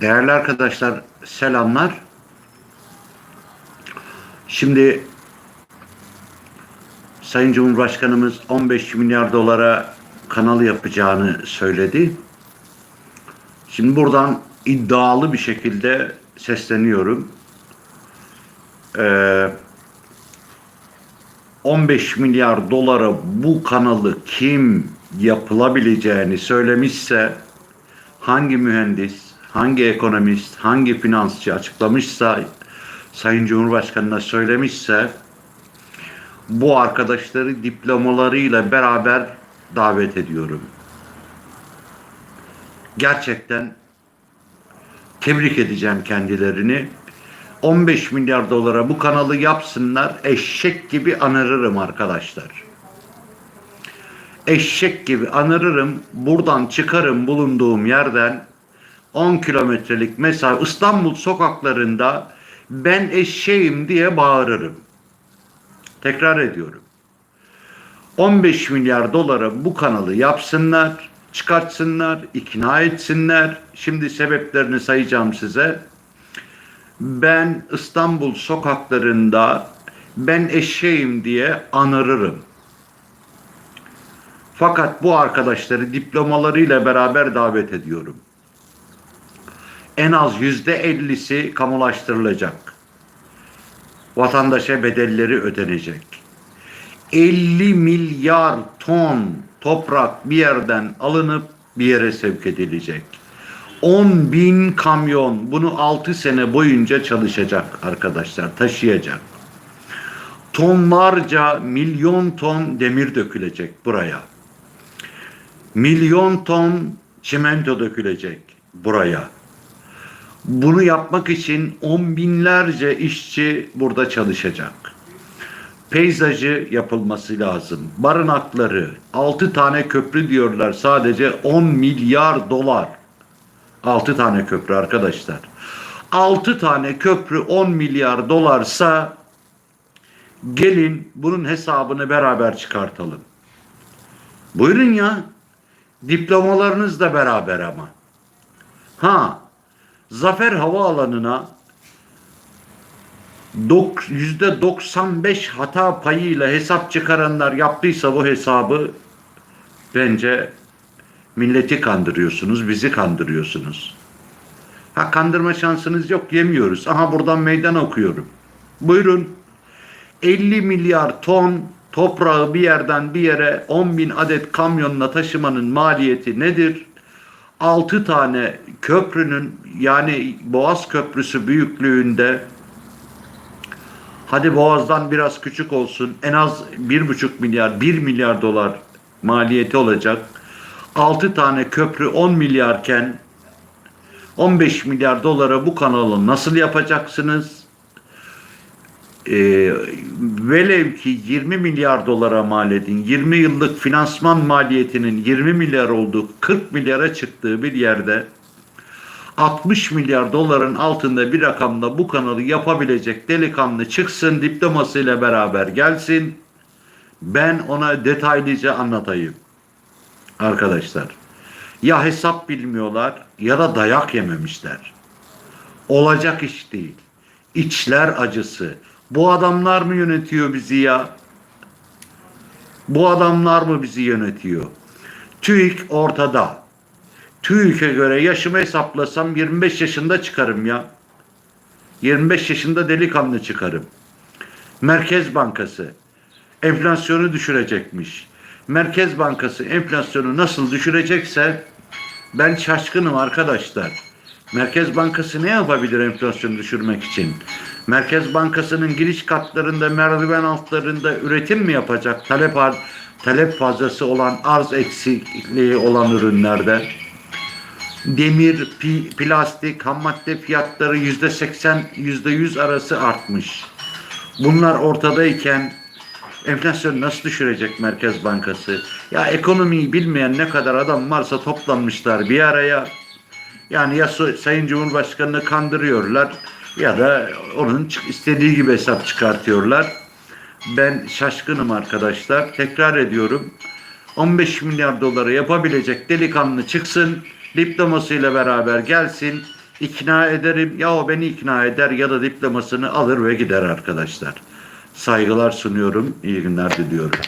Değerli arkadaşlar selamlar. Şimdi Sayın Cumhurbaşkanımız 15 milyar dolara kanal yapacağını söyledi. Şimdi buradan iddialı bir şekilde sesleniyorum. Ee, 15 milyar dolara bu kanalı kim yapılabileceğini söylemişse hangi mühendis, hangi ekonomist, hangi finansçı açıklamışsa Sayın Cumhurbaşkanı'na söylemişse bu arkadaşları diplomalarıyla beraber davet ediyorum. Gerçekten tebrik edeceğim kendilerini. 15 milyar dolara bu kanalı yapsınlar. Eşek gibi anırırım arkadaşlar. Eşek gibi anırırım. Buradan çıkarım bulunduğum yerden 10 kilometrelik mesafe İstanbul sokaklarında ben eşeğim diye bağırırım. Tekrar ediyorum. 15 milyar dolara bu kanalı yapsınlar, çıkartsınlar, ikna etsinler. Şimdi sebeplerini sayacağım size. Ben İstanbul sokaklarında ben eşeğim diye anırırım. Fakat bu arkadaşları diplomalarıyla beraber davet ediyorum. En az yüzde ellisi kamulaştırılacak. Vatandaşa bedelleri ödenecek. 50 milyar ton toprak bir yerden alınıp bir yere sevk edilecek. 10 bin kamyon bunu 6 sene boyunca çalışacak arkadaşlar, taşıyacak. Tonlarca, milyon ton demir dökülecek buraya. Milyon ton çimento dökülecek buraya. Bunu yapmak için on binlerce işçi burada çalışacak. Peyzajı yapılması lazım. Barınakları, 6 tane köprü diyorlar sadece 10 milyar dolar. 6 tane köprü arkadaşlar. 6 tane köprü 10 milyar dolarsa gelin bunun hesabını beraber çıkartalım. Buyurun ya. Diplomalarınız da beraber ama. Ha, Zafer Havaalanı'na dok- %95 hata payıyla hesap çıkaranlar yaptıysa bu hesabı bence milleti kandırıyorsunuz, bizi kandırıyorsunuz. Ha kandırma şansınız yok yemiyoruz. Aha buradan meydan okuyorum. Buyurun. 50 milyar ton toprağı bir yerden bir yere 10 bin adet kamyonla taşımanın maliyeti nedir? 6 tane köprünün yani Boğaz Köprüsü büyüklüğünde hadi Boğaz'dan biraz küçük olsun en az 1,5 milyar 1 milyar dolar maliyeti olacak. 6 tane köprü 10 milyarken 15 milyar dolara bu kanalı nasıl yapacaksınız? Ee, velev ki 20 milyar dolara mal edin, 20 yıllık finansman maliyetinin 20 milyar olduğu 40 milyara çıktığı bir yerde 60 milyar doların altında bir rakamda bu kanalı yapabilecek delikanlı çıksın diplomasıyla beraber gelsin. Ben ona detaylıca anlatayım. Arkadaşlar ya hesap bilmiyorlar ya da dayak yememişler. Olacak iş değil. İçler acısı. Bu adamlar mı yönetiyor bizi ya? Bu adamlar mı bizi yönetiyor? TÜİK ortada. TÜİK'e göre yaşımı hesaplasam 25 yaşında çıkarım ya. 25 yaşında delikanlı çıkarım. Merkez Bankası enflasyonu düşürecekmiş. Merkez Bankası enflasyonu nasıl düşürecekse ben şaşkınım arkadaşlar. Merkez Bankası ne yapabilir enflasyonu düşürmek için? Merkez Bankası'nın giriş katlarında, merdiven altlarında üretim mi yapacak? Talep talep fazlası olan, arz eksikliği olan ürünlerde. Demir, pi, plastik, ham madde fiyatları yüzde seksen, yüzde yüz arası artmış. Bunlar ortadayken enflasyonu nasıl düşürecek Merkez Bankası? Ya ekonomiyi bilmeyen ne kadar adam varsa toplanmışlar bir araya. Yani ya Sayın Cumhurbaşkanı'nı kandırıyorlar ya da onun istediği gibi hesap çıkartıyorlar. Ben şaşkınım arkadaşlar. Tekrar ediyorum. 15 milyar doları yapabilecek delikanlı çıksın. Diplomasıyla beraber gelsin. ikna ederim ya o beni ikna eder ya da diplomasını alır ve gider arkadaşlar. Saygılar sunuyorum. İyi günler diliyorum.